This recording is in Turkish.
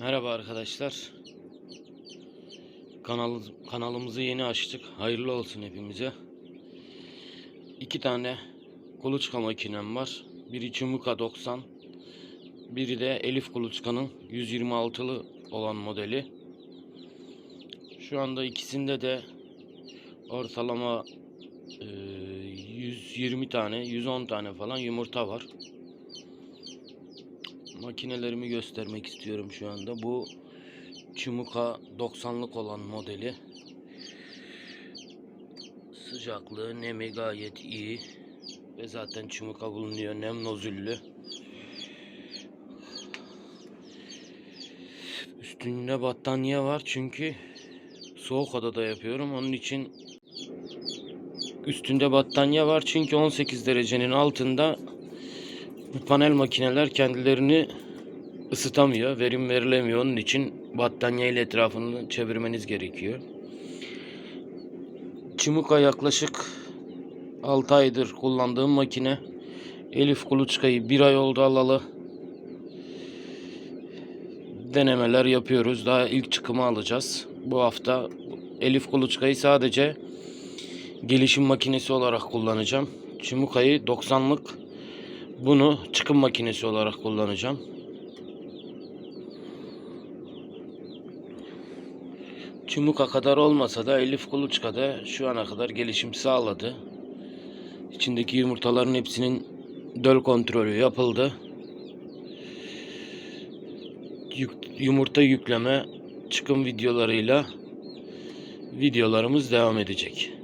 Merhaba arkadaşlar. Kanal, kanalımızı yeni açtık. Hayırlı olsun hepimize. İki tane kuluçka makinem var. Biri Çumuka 90. Biri de Elif Kuluçka'nın 126'lı olan modeli. Şu anda ikisinde de ortalama e, 120 tane, 110 tane falan yumurta var makinelerimi göstermek istiyorum şu anda. Bu Çumuka 90'lık olan modeli. Sıcaklığı, nemi gayet iyi. Ve zaten Çumuka bulunuyor. Nem nozüllü. Üstünde battaniye var çünkü soğuk odada yapıyorum. Onun için üstünde battaniye var çünkü 18 derecenin altında bu panel makineler kendilerini ısıtamıyor, verim verilemiyor. Onun için battaniye ile etrafını çevirmeniz gerekiyor. Çimuka yaklaşık 6 aydır kullandığım makine. Elif Kuluçka'yı 1 ay oldu alalı. Denemeler yapıyoruz. Daha ilk çıkımı alacağız. Bu hafta Elif Kuluçka'yı sadece gelişim makinesi olarak kullanacağım. Çimuka'yı 90'lık bunu çıkım makinesi olarak kullanacağım. Çumuka kadar olmasa da Elif Kuluçka'da şu ana kadar gelişim sağladı. İçindeki yumurtaların hepsinin döl kontrolü yapıldı. Yumurta yükleme çıkım videolarıyla videolarımız devam edecek.